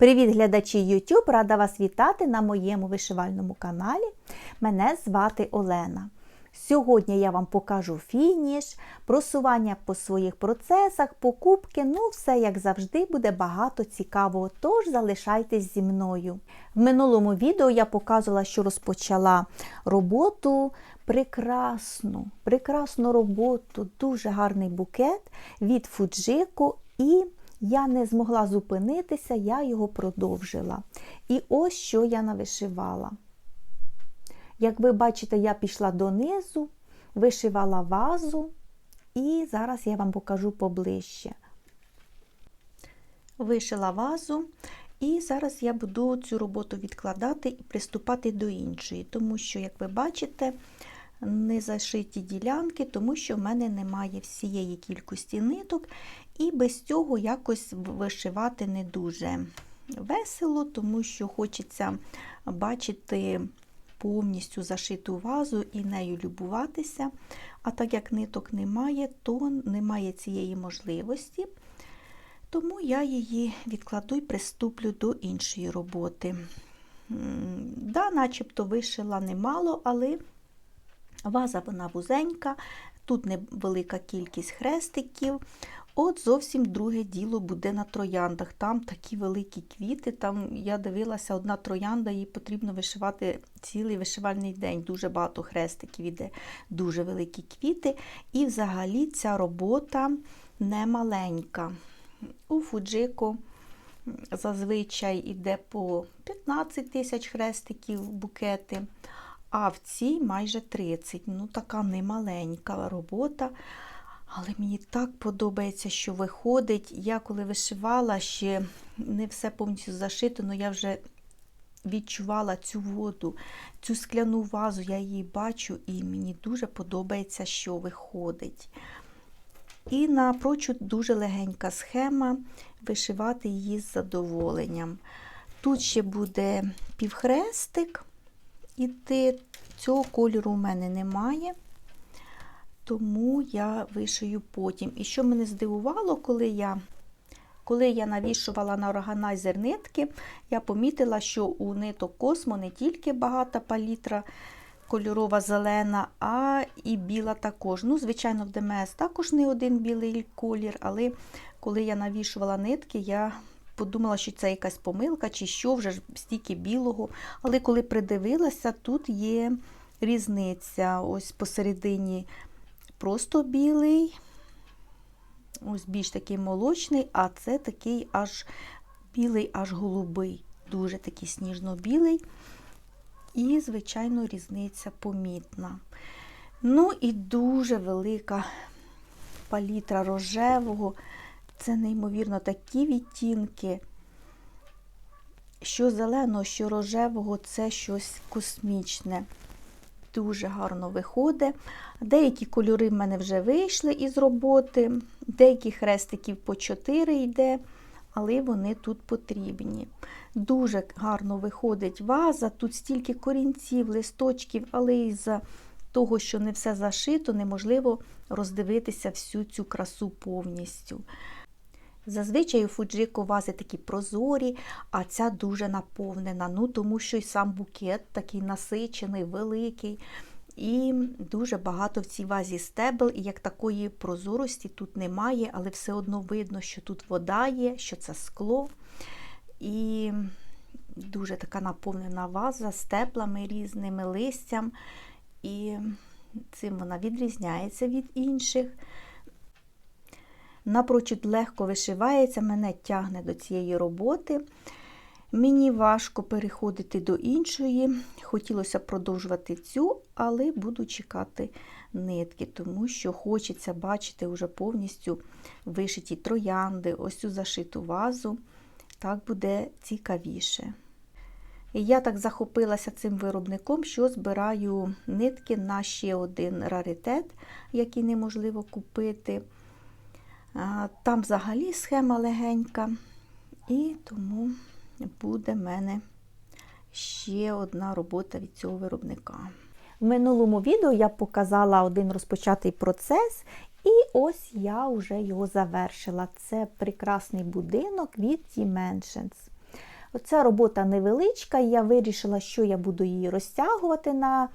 Привіт, глядачі YouTube! Рада вас вітати на моєму вишивальному каналі. Мене звати Олена. Сьогодні я вам покажу фініш, просування по своїх процесах, покупки. Ну, все як завжди, буде багато цікавого. Тож залишайтесь зі мною. В минулому відео я показувала, що розпочала роботу. Прекрасну, прекрасну роботу, дуже гарний букет від Фуджику і я не змогла зупинитися, я його продовжила. І ось що я навишивала. Як ви бачите, я пішла донизу, вишивала вазу, і зараз я вам покажу поближче. Вишила вазу, і зараз я буду цю роботу відкладати і приступати до іншої, тому що, як ви бачите, не зашиті ділянки, тому що в мене немає всієї кількості ниток, і без цього якось вишивати не дуже весело, тому що хочеться бачити повністю зашиту вазу і нею любуватися. А так як ниток немає, то немає цієї можливості. Тому я її відкладу і приступлю до іншої роботи. Да, Начебто вишила немало, але ваза вона вузенька, тут невелика кількість хрестиків. От зовсім друге діло буде на трояндах. Там такі великі квіти. Там я дивилася, одна троянда, їй потрібно вишивати цілий вишивальний день. Дуже багато хрестиків іде, дуже великі квіти. І взагалі ця робота не маленька. У Фуджико зазвичай йде по 15 тисяч хрестиків букети, а в цій майже 30. Ну, така немаленька робота. Але мені так подобається, що виходить. Я коли вишивала, ще не все повністю зашито, але я вже відчувала цю воду, цю скляну вазу, я її бачу, і мені дуже подобається, що виходить. І напрочуд дуже легенька схема, вишивати її з задоволенням. Тут ще буде півхрестик, іти. Цього кольору у мене немає тому я вишию потім. І що мене здивувало, коли я коли я навішувала на органайзер нитки, я помітила, що у ниток космо не тільки багата палітра кольорова зелена, а і біла також. Ну, Звичайно, в ДМС також не один білий колір, але коли я навішувала нитки, я подумала, що це якась помилка, чи що, вже ж стільки білого. Але коли придивилася, тут є різниця. Ось посередині просто білий, ось більш такий молочний, а це такий аж білий, аж голубий, дуже такий сніжно-білий. І, звичайно, різниця помітна. Ну і дуже велика палітра рожевого. Це, неймовірно, такі відтінки. Що зеленого, що рожевого це щось космічне дуже гарно виходить. Деякі кольори в мене вже вийшли із роботи, деякі хрестиків по 4 йде, але вони тут потрібні. Дуже гарно виходить ваза, тут стільки корінців, листочків, але із-за того, що не все зашито, неможливо роздивитися всю цю красу повністю. Зазвичай у фуджико вази такі прозорі, а ця дуже наповнена. Ну, Тому що й сам букет такий насичений, великий. І дуже багато в цій вазі стебел, і як такої прозорості тут немає, але все одно видно, що тут вода є, що це скло. І дуже така наповнена ваза з різними листям. І цим вона відрізняється від інших напрочуд легко вишивається, мене тягне до цієї роботи. Мені важко переходити до іншої. Хотілося продовжувати цю, але буду чекати нитки, тому що хочеться бачити вже повністю вишиті троянди, ось цю зашиту вазу. Так буде цікавіше. Я так захопилася цим виробником, що збираю нитки на ще один раритет, який неможливо купити. Там взагалі схема легенька, і тому буде в мене ще одна робота від цього виробника. В минулому відео я показала один розпочатий процес, і ось я вже його завершила. Це прекрасний будинок від Dimensions. Оця робота невеличка, і я вирішила, що я буду її розтягувати на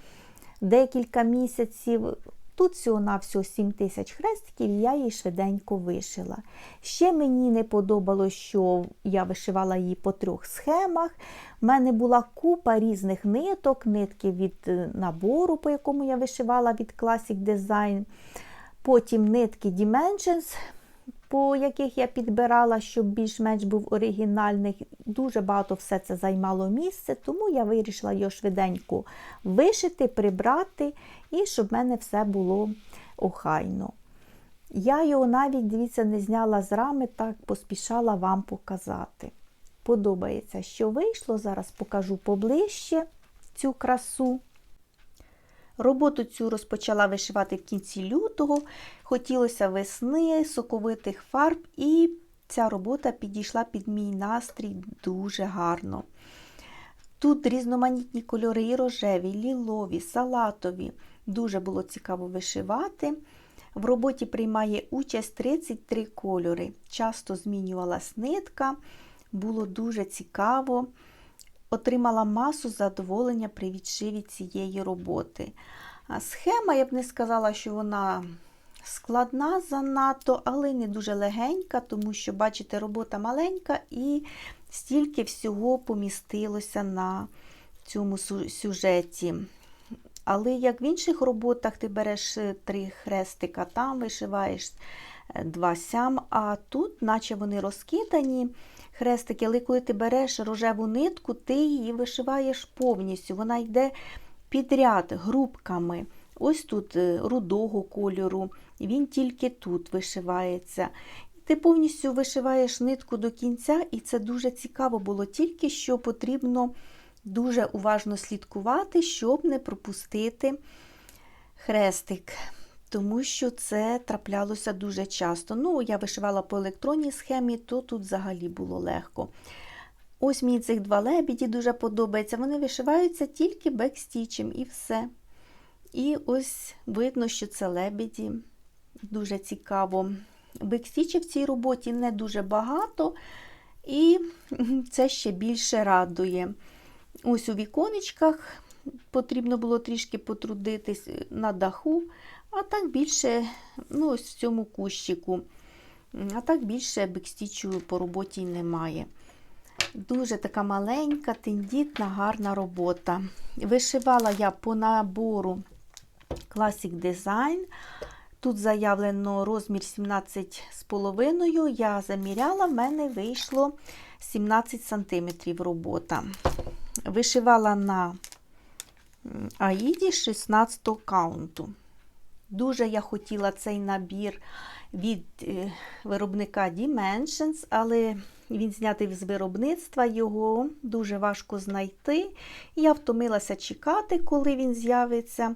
декілька місяців. Тут всього на всього 7 тисяч хрестиків, я її швиденько вишила. Ще мені не подобалось, що я вишивала її по трьох схемах. У мене була купа різних ниток, нитки від е, набору, по якому я вишивала від Classic Design. Потім нитки Dimensions, по яких я підбирала, щоб більш-менш був оригінальний. Дуже багато все це займало місце, тому я вирішила його швиденько вишити, прибрати, і щоб в мене все було охайно. Я його навіть, дивіться, не зняла з рами, так поспішала вам показати. Подобається, що вийшло. Зараз покажу поближче цю красу. Роботу цю розпочала вишивати в кінці лютого. Хотілося весни, соковитих фарб, і ця робота підійшла під мій настрій дуже гарно. Тут різноманітні кольори, і рожеві, лілові, салатові. Дуже було цікаво вишивати. В роботі приймає участь 33 кольори. Часто змінювалась нитка, було дуже цікаво. Отримала масу задоволення при відшиві цієї роботи. Схема, я б не сказала, що вона складна занадто, але не дуже легенька, тому що, бачите, робота маленька і стільки всього помістилося на цьому сюжеті. Але як в інших роботах ти береш три хрестика, там вишиваєш два сям, а тут, наче вони розкидані хрестики, але коли ти береш рожеву нитку, ти її вишиваєш повністю. Вона йде підряд грубками. Ось тут е, рудого кольору, він тільки тут вишивається. Ти повністю вишиваєш нитку до кінця, і це дуже цікаво було, тільки що потрібно дуже уважно слідкувати, щоб не пропустити хрестик. Тому що це траплялося дуже часто. Ну, я вишивала по електронній схемі, то тут взагалі було легко. Ось мені цих два лебіді дуже подобається. Вони вишиваються тільки бекстічем і все. І ось видно, що це лебіді. Дуже цікаво. Бекстічів в цій роботі не дуже багато, і це ще більше радує. Ось у віконечках потрібно було трішки потрудитись на даху, а так більше, ну, ось в цьому кущику. А так більше бекстічу по роботі немає. Дуже така маленька, тендітна, гарна робота. Вишивала я по набору Classic Design. Тут заявлено розмір 17,5. Я заміряла, в мене вийшло 17 см робота. Вишивала на Аїді 16 каунту. Дуже я хотіла цей набір від е, виробника Dimensions, але він знятий з виробництва, його дуже важко знайти. Я втомилася чекати, коли він з'явиться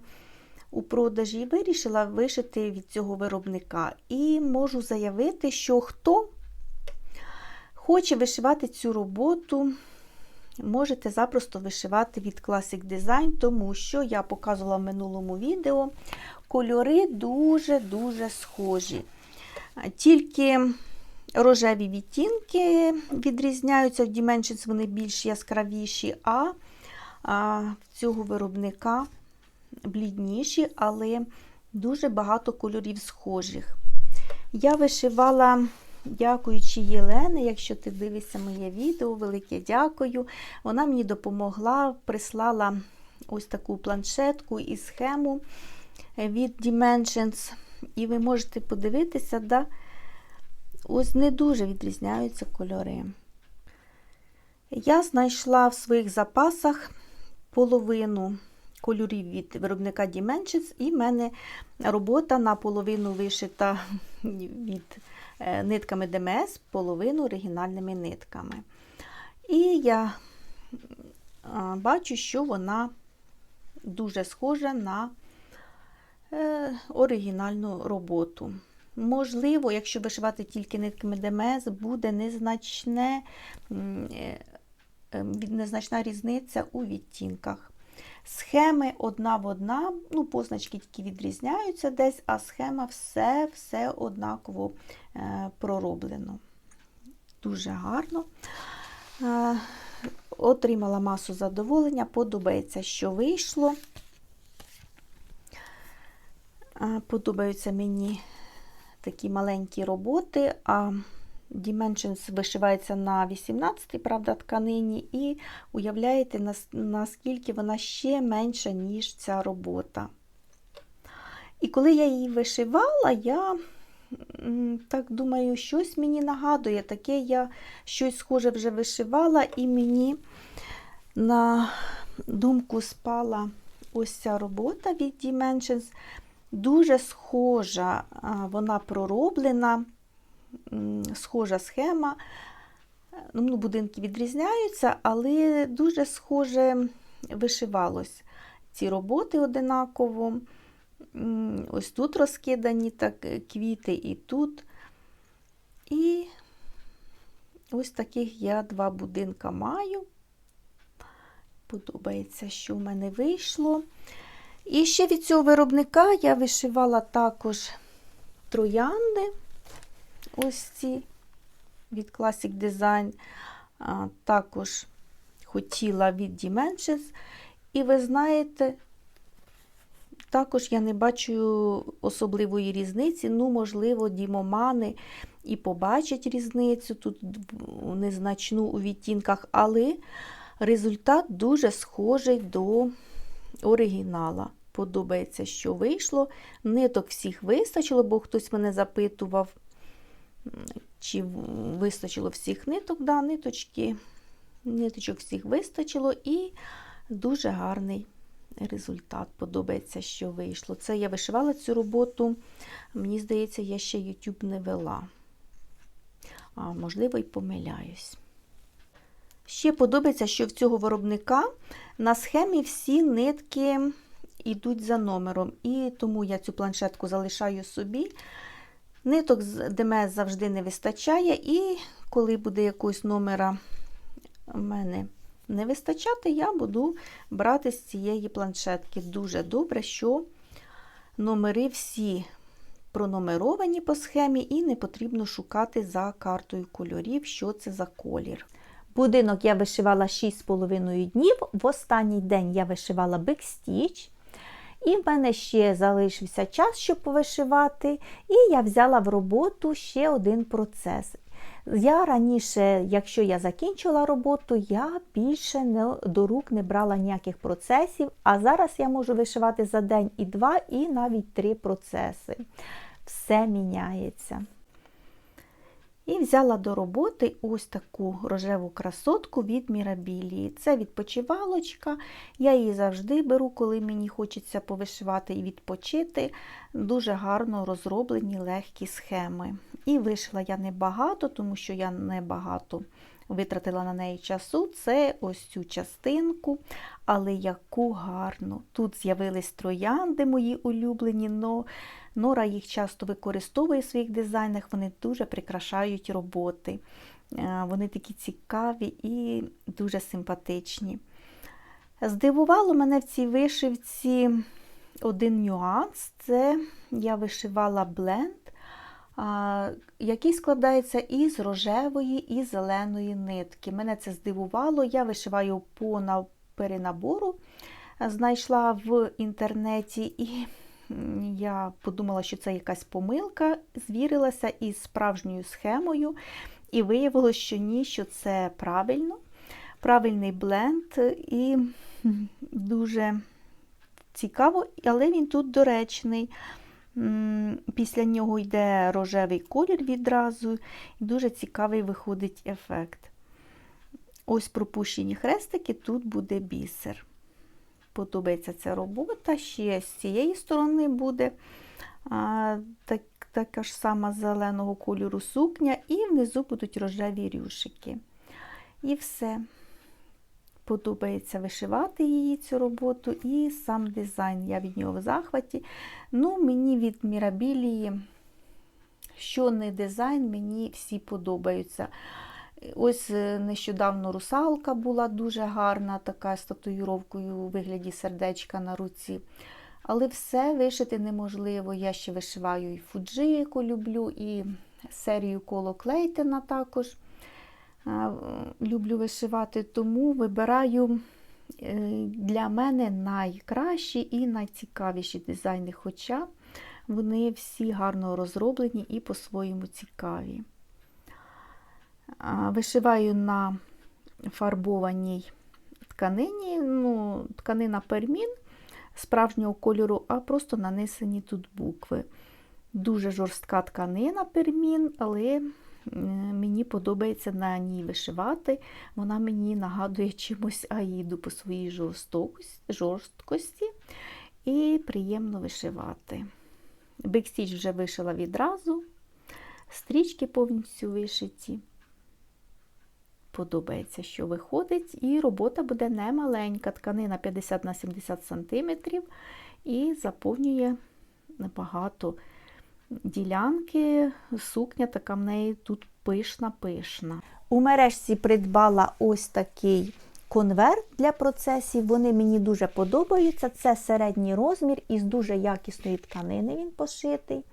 у продажі, і вирішила вишити від цього виробника. І можу заявити, що хто хоче вишивати цю роботу, можете запросто вишивати від Classic Design, тому що я показувала в минулому відео кольори дуже-дуже схожі. Тільки рожеві відтінки відрізняються, в Dimensions вони більш яскравіші, а, в цього виробника блідніші, але дуже багато кольорів схожих. Я вишивала, дякуючи Єлени, якщо ти дивишся моє відео, велике дякую. Вона мені допомогла, прислала ось таку планшетку і схему від Dimensions. І ви можете подивитися, да, ось не дуже відрізняються кольори. Я знайшла в своїх запасах половину кольорів від виробника Dimensions, і в мене робота наполовину вишита від нитками ДМС, половину оригінальними нитками. І я бачу, що вона дуже схожа на е, оригінальну роботу. Можливо, якщо вишивати тільки нитками ДМС, буде незначне, е, незначна різниця у відтінках. Схеми одна в одна, ну, позначки тільки відрізняються десь, а схема все-все однаково е, пророблено. Дуже гарно. Е, отримала масу задоволення, подобається, що вийшло. А, Подобаються мені такі маленькі роботи, а Dimensions вишивається на 18 правда, тканині, і уявляєте, наскільки вона ще менша, ніж ця робота. І коли я її вишивала, я так думаю, щось мені нагадує, таке я щось схоже вже вишивала, і мені на думку спала ось ця робота від Dimensions. Дуже схожа, вона пророблена, схожа схема. Ну, будинки відрізняються, але дуже схоже вишивалось ці роботи одинаково. Ось тут розкидані так, е, квіти і тут. І ось таких я два будинка маю. Подобається, що в мене вийшло. І ще від цього виробника я вишивала також троянди. Ось ці від Classic Design. А, також хотіла від Dimensions. І ви знаєте, також я не бачу особливої різниці. Ну, можливо, дімомани і побачать різницю тут незначну у відтінках, але результат дуже схожий до оригінала. Подобається, що вийшло. Ниток всіх вистачило, бо хтось мене запитував, чи вистачило всіх ниток. Да, ниточки, ниточок всіх вистачило і дуже гарний результат. Подобається, що вийшло. Це я вишивала цю роботу. Мені здається, я ще YouTube не вела. А, можливо, і помиляюсь. Ще подобається, що в цього виробника на схемі всі нитки йдуть за номером. І тому я цю планшетку залишаю собі. Ниток з ДМС завжди не вистачає, і коли буде якогось номера в мене не вистачати, я буду брати з цієї планшетки. Дуже добре, що номери всі пронумеровані по схемі, і не потрібно шукати за картою кольорів, що це за колір. Будинок я вишивала 6,5 днів. В останній день я вишивала бекстіч. І в мене ще залишився час, щоб повишивати, і я взяла в роботу ще один процес. Я раніше, якщо я закінчила роботу, я більше не, до рук не брала ніяких процесів, а зараз я можу вишивати за день і два, і навіть три процеси. Все міняється. І взяла до роботи ось таку рожеву красотку від Мірабілії. Це відпочивалочка. Я її завжди беру, коли мені хочеться повишивати і відпочити. Дуже гарно розроблені легкі схеми. І вишила я небагато, тому що я небагато витратила на неї часу. Це ось цю частинку, але яку гарну. Тут з'явились троянди мої улюблені. но Нора їх часто використовує в своїх дизайнах, вони дуже прикрашають роботи. Вони такі цікаві і дуже симпатичні. Здивувало мене в цій вишивці один нюанс це я вишивала бленд, який складається із рожевої і зеленої нитки. Мене це здивувало, я вишиваю по перенабору, знайшла в інтернеті і я подумала, що це якась помилка, звірилася із справжньою схемою, і виявилося, що ні, що це правильно, правильний бленд і дуже цікаво, але він тут доречний. Після нього йде рожевий колір відразу, і дуже цікавий виходить ефект. Ось пропущені хрестики, тут буде бісер подобається ця робота. Ще з цієї сторони буде а, так, така ж сама зеленого кольору сукня, і внизу будуть рожеві рюшики. І все. Подобається вишивати її цю роботу, і сам дизайн, я від нього в захваті. Ну, Мені від Мірабілії, що не дизайн, мені всі подобаються. Ось е, нещодавно русалка була дуже гарна, така з татуїровкою у вигляді сердечка на руці. Але все вишити неможливо. Я ще вишиваю і фуджику люблю, і серію коло Клейтена також. А, люблю вишивати, тому вибираю е, для мене найкращі і найцікавіші дизайни, хоча вони всі гарно розроблені і по-своєму цікаві. Вишиваю на фарбованій тканині, ну, тканина пермін справжнього кольору, а просто нанесені тут букви. Дуже жорстка тканина пермін, але е, мені подобається на ній вишивати. Вона мені нагадує чимось аїду по своїй жорсткості і приємно вишивати. Бекстіч вже вишила відразу, стрічки повністю вишиті. Подобається, що виходить, і робота буде немаленька. Тканина 50 на 70 см і заповнює набагато ділянки. Сукня така в неї тут пишна-пишна. У мережці придбала ось такий конверт для процесів. Вони мені дуже подобаються. Це середній розмір із дуже якісної тканини він пошитий.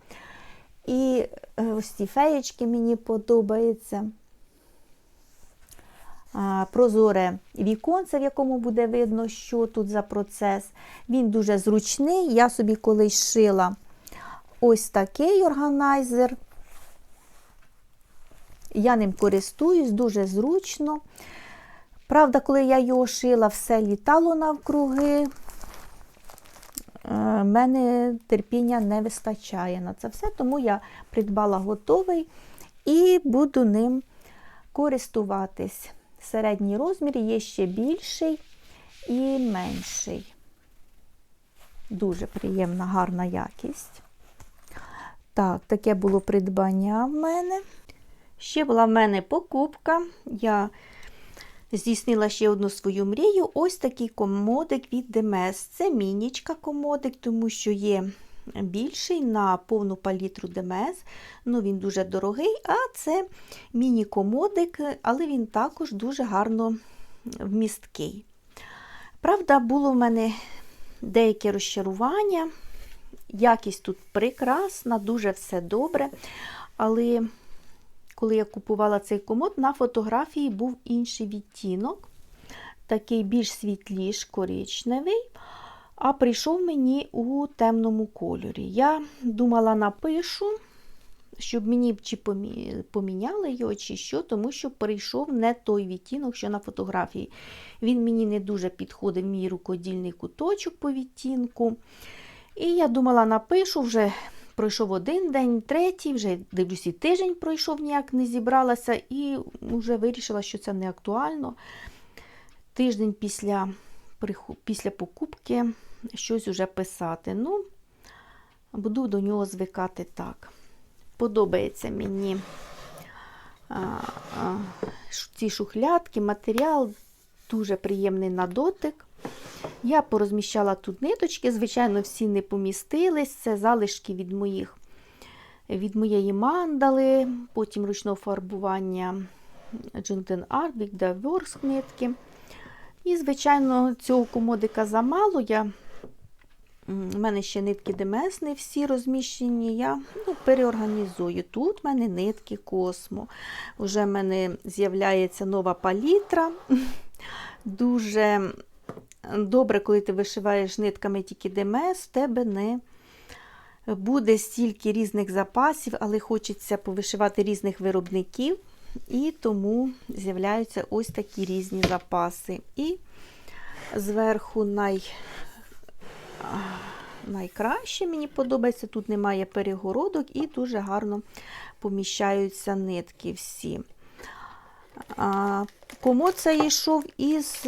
І е, ось ці феєчки мені подобаються. Прозоре віконце, в якому буде видно, що тут за процес. Він дуже зручний. Я собі колись шила ось такий органайзер. Я ним користуюсь, дуже зручно. Правда, коли я його шила, все літало навкруги. У мене терпіння не вистачає на це все, тому я придбала готовий і буду ним користуватись. Середній розмір є ще більший і менший. Дуже приємна, гарна якість. Так, таке було придбання в мене. Ще була в мене покупка. Я здійснила ще одну свою мрію. Ось такий комодик від Демес. Це мінічка комодик, тому що є більший на повну палітру Демес. Ну, Він дуже дорогий, а це міні-комодик, але він також дуже гарно вмісткий. Правда, було в мене деяке розчарування. Якість тут прекрасна, дуже все добре. Але коли я купувала цей комод, на фотографії був інший відтінок, такий більш світліш, коричневий, а прийшов мені у темному кольорі. Я думала, напишу, щоб мені чи поміняли його, чи що, тому що прийшов не той відтінок, що на фотографії. Він мені не дуже підходив, мій рукодільний куточок по відтінку. І я думала, напишу вже. Пройшов один день, третій, вже дивлюсь, і тиждень пройшов, ніяк не зібралася, і вже вирішила, що це не актуально. Тиждень після після покупки щось вже писати. Ну, буду до нього звикати так. Подобається мені а, а, ці шухлядки, матеріал дуже приємний на дотик. Я порозміщала тут ниточки, звичайно, всі не помістились. Це залишки від моїх, від моєї мандали, потім ручного фарбування Джинтен Art, Big Works нитки. І, звичайно, цього комодика замало. Я, У мене ще нитки ДМС всі розміщені. Я ну, переорганізую. Тут в мене нитки космо. Уже в мене з'являється нова палітра. Дуже добре, коли ти вишиваєш нитками тільки ДМС, в тебе не буде стільки різних запасів, але хочеться повишивати різних виробників, і тому з'являються ось такі різні запаси. І зверху най... найкраще мені подобається, тут немає перегородок і дуже гарно поміщаються нитки всі. Кому це йшов із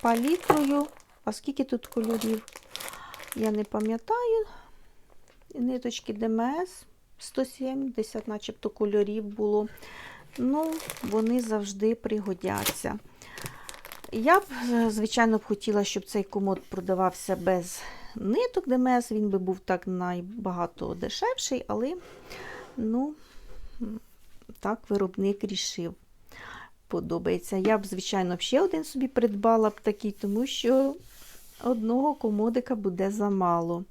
палітрою. А скільки тут кольорів? Я не пам'ятаю. Ниточки ДМС 170, начебто кольорів було. Ну, вони завжди пригодяться. Я б, звичайно, б хотіла, щоб цей комод продавався без ниток ДМС. Він би був так найбагато дешевший, але, ну, так, виробник рішив подобається. Я б, звичайно, ще один собі придбала б такий, тому що одного комодика буде замало.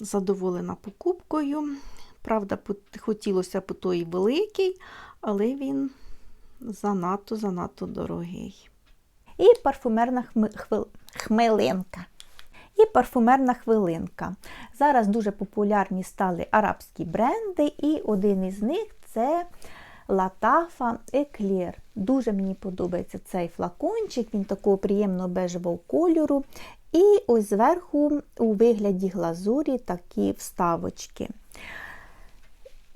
Задоволена покупкою. Правда, хотілося б той великий, але він занадто-занадто дорогий. І парфумерна хми- хмелинка. І парфумерна хвилинка. Зараз дуже популярні стали арабські бренди, і один із них це Латафа Еклер. Дуже мені подобається цей флакончик, він такого приємного бежевого кольору. І ось зверху у вигляді глазурі такі вставочки.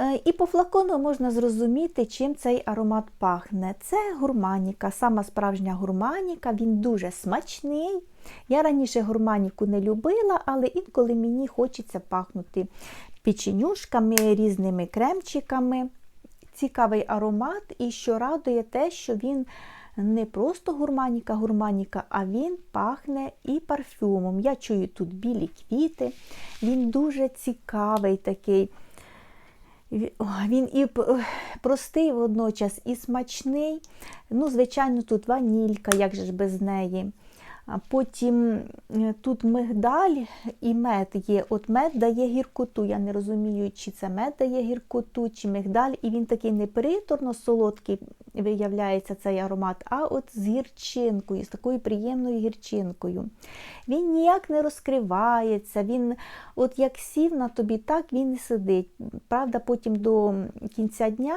Е, І по флакону можна зрозуміти, чим цей аромат пахне. Це гурманіка, сама справжня гурманіка, він дуже смачний. Я раніше гурманіку не любила, але інколи мені хочеться пахнути печенюшками, різними кремчиками. Цікавий аромат, і що радує те, що він не просто гурманіка-гурманіка, а він пахне і парфюмом. Я чую тут білі квіти, він дуже цікавий такий. Він і простий водночас, і смачний. Ну, звичайно, тут ванілька, як же ж без неї. Потім е, тут мигдаль і мед є. От мед дає гіркоту. Я не розумію, чи це мед дає гіркоту, чи мигдаль. І він такий не приторно солодкий виявляється цей аромат, а от з гірчинкою, з такою приємною гірчинкою. Він ніяк не розкривається, він от як сів на тобі, так він і сидить. Правда, потім до кінця дня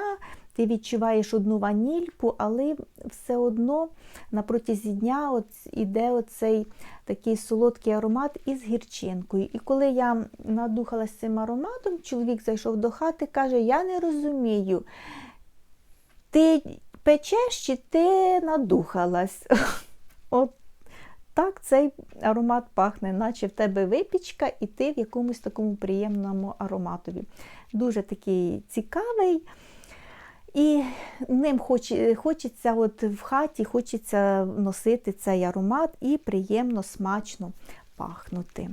ти відчуваєш одну ванільку, але все одно на протязі дня от іде оцей такий солодкий аромат із гірчинкою. І коли я надухалася цим ароматом, чоловік зайшов до хати, каже: Я не розумію, ти печеш чи ти надухалась? От так цей аромат пахне, наче в тебе випічка, і ти в якомусь такому приємному ароматові. Дуже такий цікавий. І ним хоч, хочеться от в хаті, хочеться носити цей аромат і приємно, смачно пахнути.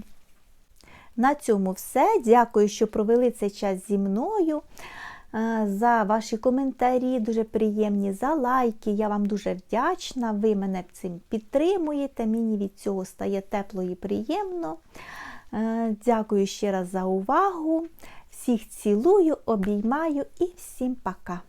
На цьому все. Дякую, що провели цей час зі мною. Е, За ваші коментарі, дуже приємні, за лайки. Я вам дуже вдячна. Ви мене цим підтримуєте. Мені від цього стає тепло і приємно. Е, Дякую ще раз за увагу. Всіх цілую, обіймаю і всім пока!